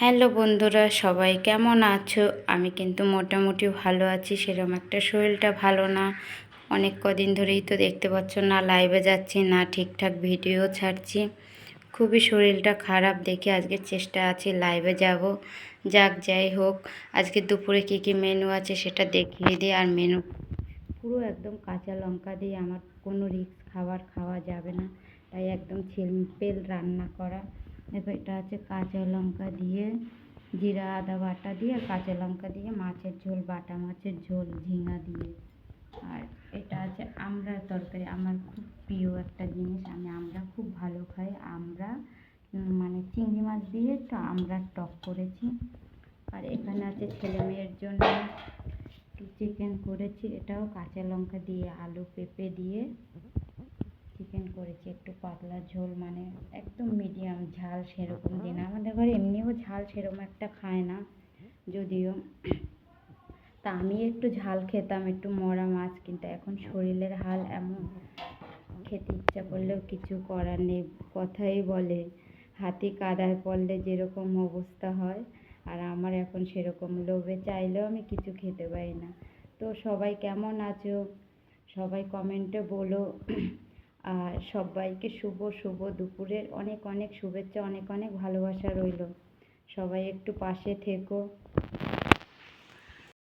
Hello বন্ধুরা, সবাই কেমন আছো? আমি কিন্তু মোটামুটি ভালো আছি সেরকম একটা শরীরটা ভালো না। অনেক কদিন ধরেই তো দেখতে পাচ্ছ না লাইভে যাচ্ছি না, ঠিকঠাক ভিডিও ছাড়ছি। খুবই শরীরটা খারাপ দেখে আজকে চেষ্টা আছে লাইভে যাব। যাক, যাই হোক, আজকে দুপুরে কী কী মেনু আছে সেটা দেখিয়ে দিই। আর মেনু পুরো একদম কাঁচা লঙ্কা দিয়ে আমার কোনো রিস্ক খাবার খাওয়া যাবে না। তাই একদম সিম্পল রান্না করা। দেখো এটা আছে কাঁচা লঙ্কা দিয়ে জিরা, আদা বাটা দিয়ে কাঁচা লঙ্কা দিয়ে মাছের ঝোল, বাটা মাছের ঝোল, ঝিঙা দিয়ে। আর এটা আছে আমড়ার তরকারি। আমার খুব প্রিয় একটা জিনিস। আমি আমড়া খুব ভালো খাই। আমড়া মানে চিংড়ি মাছ দিয়ে একটু আমড়ার টক করেছি। আর এখানে আছে ছেলে মেয়ের জন্য চিকেন করেছি। এটাও কাঁচা লঙ্কা দিয়ে, আলু পেঁপে দিয়ে। চিকেন করেছি, একটু পাতলা ঝোল মানে একদম মিডিয়াম ঝাল সেরকম দিন। আমাদের ঘরে এমনিও ঝাল সেরকম একটা খায় না, যদিও। তা আমি একটু ঝাল খেতাম, একটু মরা মাছ, কিন্তু এখন শরীরের হাল এমন। খেতে ইচ্ছা করলেও কিছু করার নেই, কথাই বলে। হাতি কাদায় পড়লে যেরকম অবস্থা হয়, আর আমার এখন সেরকম লোভে চাইলেও আমি কিছু খেতে পারি না। তো সবাই কেমন আছো? সবাই কমেন্টে বলো। আর সবাইকে শুভ শুভ দুপুরের অনেক অনেক শুভেচ্ছা, অনেক অনেক ভালোবাসা রইল। সবাই একটু পাশে থেকো।